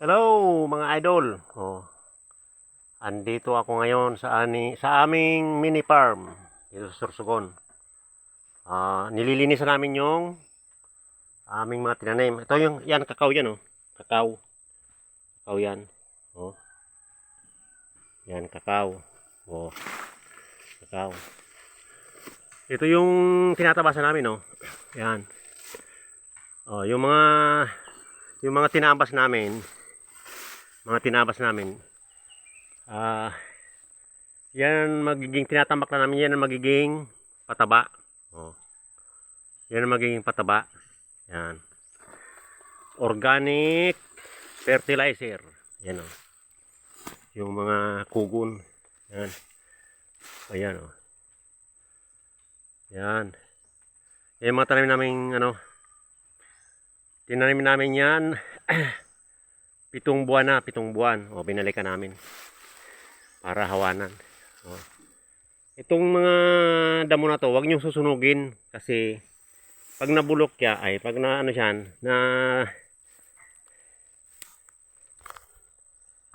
Hello mga idol. Oh. Andito ako ngayon sa ani sa aming mini farm dito sa Sorsogon. Ah, nililinisan namin yung aming mga tinanim. Ito yung yan kakao yan oh. Kakao. Kakao yan. Oh. Yan kakao. Oh. Kakao. Ito yung tinatabasan namin oh. Yan. Oh, yung mga yung mga tinabas namin, mga tinabas namin, ah, yan magiging tinatambak na namin, yan ang magiging pataba. Oh. Yan ang magiging pataba. Yan. Organic fertilizer. Yan oh. Yung mga kugon. Yan. Ayan oh. Yan. Yan mga tanim namin ano, Tinanim namin yan. pitong buwan na, pitong buwan. O, binalikan namin. Para hawanan. O. Itong mga damo na to, huwag nyo susunugin. Kasi, pag nabulok ya, ay, pag na, ano siyan, na,